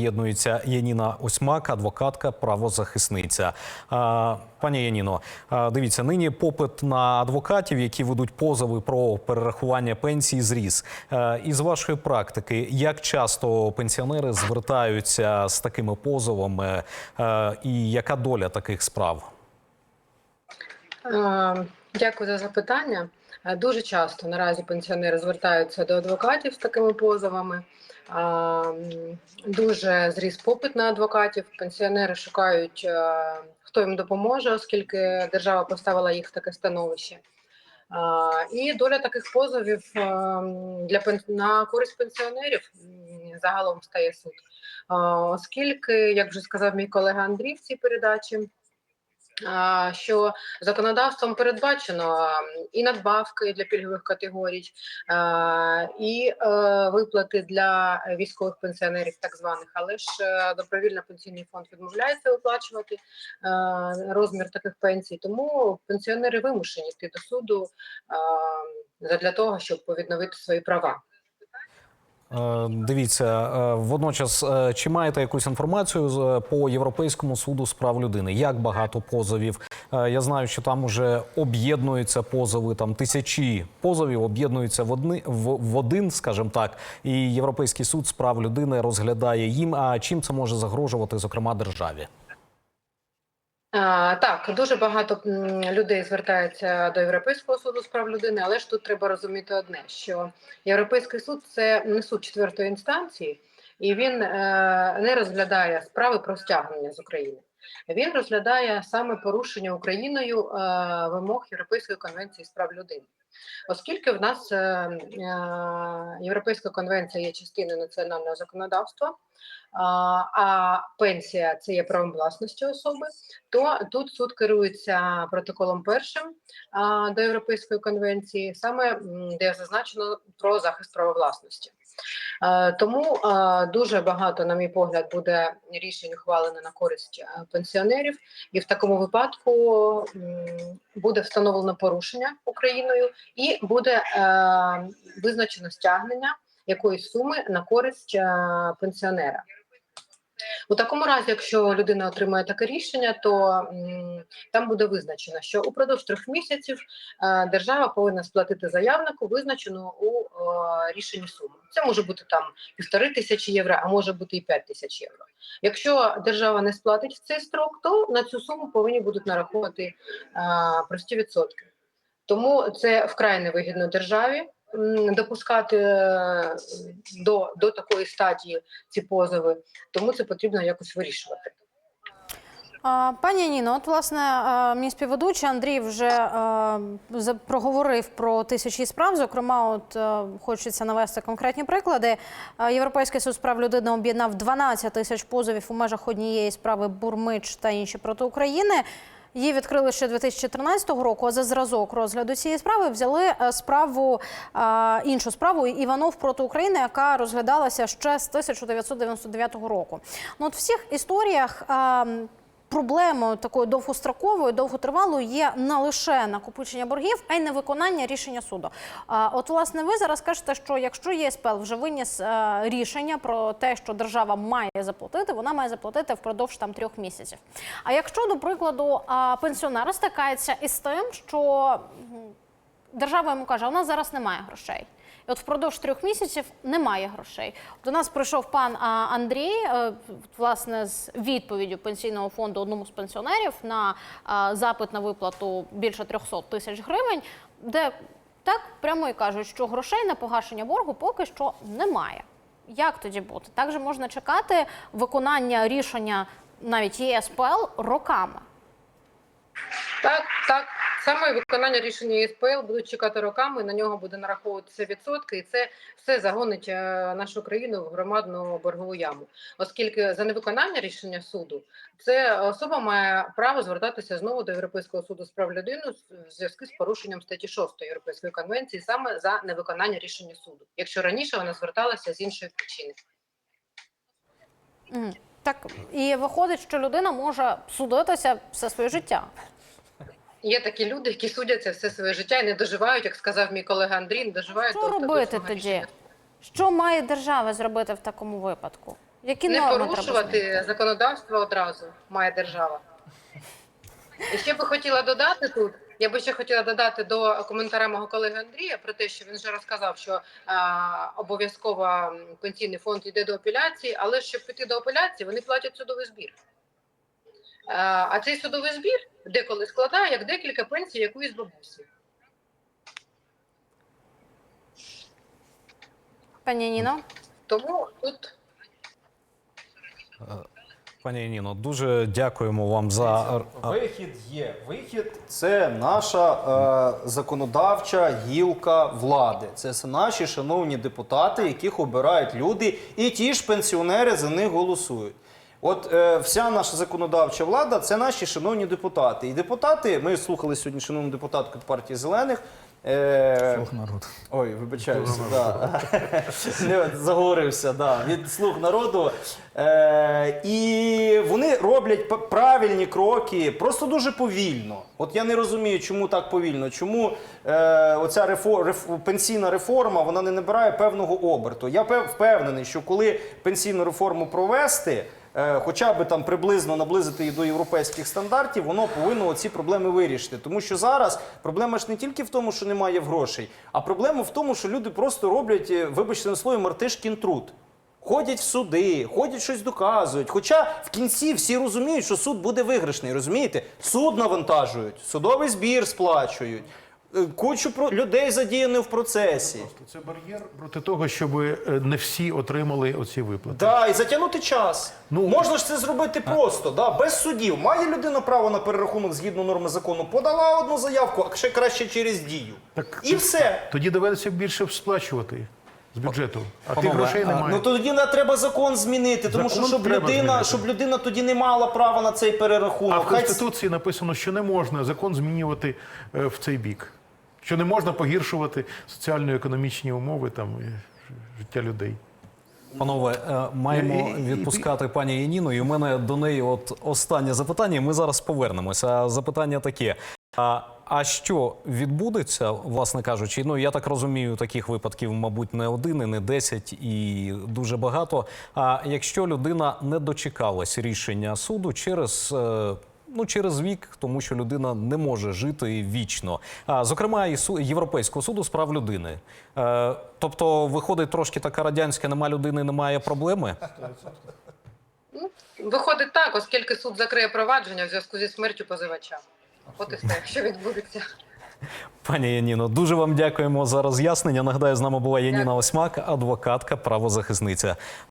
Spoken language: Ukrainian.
Єднується Яніна Осьмак, адвокатка, правозахисниця. Пані Яніно, дивіться, нині попит на адвокатів, які ведуть позови про перерахування пенсії, зріс. Із вашої практики, як часто пенсіонери звертаються з такими позовами, і яка доля таких справ? Дякую за запитання. Дуже часто наразі пенсіонери звертаються до адвокатів з такими позовами. Дуже зріс попит на адвокатів. Пенсіонери шукають, е, хто їм допоможе, оскільки держава поставила їх в таке становище. І доля таких позовів е, для на користь пенсіонерів загалом стає суд, оскільки, як вже сказав мій колега Андрій в цій передачі, що законодавством передбачено і надбавки для пільгових категорій, і е, виплати для військових пенсіонерів, так званих, але ж е, добровільно пенсійний фонд відмовляється виплачувати е, розмір таких пенсій. Тому пенсіонери вимушені йти до суду для того, щоб відновити свої права. Е, Дивіться, е, водночас, е, чи маєте якусь інформацію по Європейському суду з прав людини? Як багато позовів? Я знаю, що там уже об'єднуються позови, там тисячі позовів об'єднуються в, одни, в один, скажімо так, і Європейський суд з прав людини розглядає їм. А чим це може загрожувати, зокрема, державі? Так, дуже багато людей звертається до Європейського суду з прав людини, але ж тут треба розуміти одне: що Європейський суд це не суд четвертої інстанції, і він е, не розглядає справи про стягнення з України. Він розглядає саме порушення Україною е, вимог Європейської конвенції з прав людини. Оскільки в нас е, е, Європейська конвенція є частиною національного законодавства, а, пенсія це є правом власності особи, то тут суд керується протоколом першим до Європейської конвенції, саме де зазначено про захист права власності. Е, Тому е, дуже багато, на мій погляд, буде рішень ухвалено на користь е, пенсіонерів, і в такому випадку буде встановлено порушення Україною і буде е, визначено стягнення якоїсь суми на користь е, пенсіонера. У такому разі, якщо людина отримає таке рішення, то там буде визначено, що упродовж трьох місяців е, держава повинна сплатити заявнику визначену у е, рішенні суму. Це може бути там півтори тисячі євро, а може бути і п'ять тисяч євро. Якщо держава не сплатить в цей строк, то на цю суму повинні будуть нараховувати е, прості відсотки. Тому це вкрай невигідно державі допускати е, до, до такої стадії ці позови, тому це потрібно якось вирішувати. Пані Ніно, от власне а, мій співведучий Андрій вже за- проговорив про тисячі справ. Зокрема, от хочеться навести конкретні приклади. Європейський суд з прав людини об'єднав 12 тисяч позовів у межах однієї справи Бурмич та інші проти України. Її відкрили ще 2013 року. А за зразок розгляду цієї справи взяли е, справу іншу справу Іванов проти України, яка розглядалася ще з 1999 року. Ну от в всіх історіях. Проблемою такою довгостроковою, довготривалою є не лише накопичення боргів, а й невиконання рішення суду. От, власне, ви зараз кажете, що якщо ЄСПЛ вже виніс е, рішення про те, що держава має заплатити, вона має заплатити впродовж там трьох місяців. А якщо, до прикладу, пенсіонер стикається із тим, що держава йому каже, у нас зараз немає грошей. От впродовж трьох місяців немає грошей. До нас прийшов пан Андрій, е, власне, з відповіддю пенсійного фонду одному з пенсіонерів на запит на виплату більше 300 тисяч гривень, де так прямо і кажуть, що грошей на погашення боргу поки що немає. Як тоді бути? Так же можна чекати виконання рішення навіть ЄСПЛ роками. Так, так. Саме виконання рішення ЄСПЛ будуть чекати роками, на нього буде нараховуватися відсотки, і це все загонить е, нашу країну в громадну боргову яму. Оскільки за невиконання рішення суду це особа має право звертатися знову до Європейського суду з прав людини в зв'язку з порушенням статті 6 Європейської конвенції саме за невиконання рішення суду, якщо раніше вона зверталася з іншої причини. Так і виходить, що людина може судитися все своє життя. Є такі люди, які судяться все своє життя і не доживають, як сказав мій колега Андрій, не доживають Що до робити тоді? рішення. Що має держава зробити в такому випадку? Які не норми порушувати змінити? законодавство одразу має держава. І ще би хотіла додати тут. Я би ще хотіла додати до коментаря мого колеги Андрія про те, що він вже розказав, що обов'язково пенсійний фонд йде до апеляції, але щоб піти до апеляції, вони платять судовий збір. А, а цей судовий збір деколи складає як декілька пенсій якоїсь бабусі. Пані Ніно? Тому тут Пані Ніно, дуже дякуємо вам за Вихід є. Вихід це наша е, законодавча гілка влади. Це наші шановні депутати, яких обирають люди, і ті ж пенсіонери за них голосують. От е, вся наша законодавча влада це наші шановні депутати. І депутати, ми слухали сьогодні шановну депутатку від партії зелених. Е, Слух народу. Ой, вибачаюся, да. Не, заговорився, да, від слуг народу. Е, і вони роблять правильні кроки, просто дуже повільно. От я не розумію, чому так повільно. Чому е, оця рефор, реф, пенсійна реформа вона не набирає певного оберту. Я впевнений, що коли пенсійну реформу провести. Е, Хоча би там приблизно наблизити її до європейських стандартів, воно повинно ці проблеми вирішити. Тому що зараз проблема ж не тільки в тому, що немає грошей, а проблема в тому, що люди просто роблять, е, вибачте на слові, мартишкін труд. Ходять в суди, ходять щось доказують. Хоча в кінці всі розуміють, що суд буде виграшний. Розумієте? Суд навантажують, судовий збір сплачують, кучу про- людей задіяні в процесі. Це бар'єр проти того, щоб е, не всі отримали оці виплати. Да, і затягнути час. Ну, Можна ж це зробити просто, да, без судів. Має людина право на перерахунок згідно норми закону, подала одну заявку, а ще краще через дію. Так І все. Тоді доведеться більше сплачувати з бюджету, а Панове, грошей немає. Ну тоді не треба закон змінити, тому що щоб людина, змінити. щоб людина тоді не мала права на цей перерахунок. а в Конституції написано, що не можна закон змінювати е, в цей бік. Що не можна погіршувати соціально-економічні умови там, і життя людей. Панове, е, маємо і- відпускати пані Яніну. І у мене до неї от останнє запитання. Ми зараз повернемося. Запитання таке. А, а що відбудеться, власне кажучи, ну я так розумію, таких випадків, мабуть, не один, і не десять, і дуже багато. А якщо людина не дочекалась рішення суду через. Ну, через вік, тому що людина не може жити вічно. А, зокрема, і су- Європейського суду з прав людини. Е, тобто, виходить трошки така радянська, нема людини, немає проблеми. виходить так, оскільки суд закриє провадження в зв'язку зі смертю позивача. От і все, що відбудеться. Пані Яніно, дуже вам дякуємо за роз'яснення. Нагадаю, з нами була Яніна Осьмак, адвокатка, правозахисниця.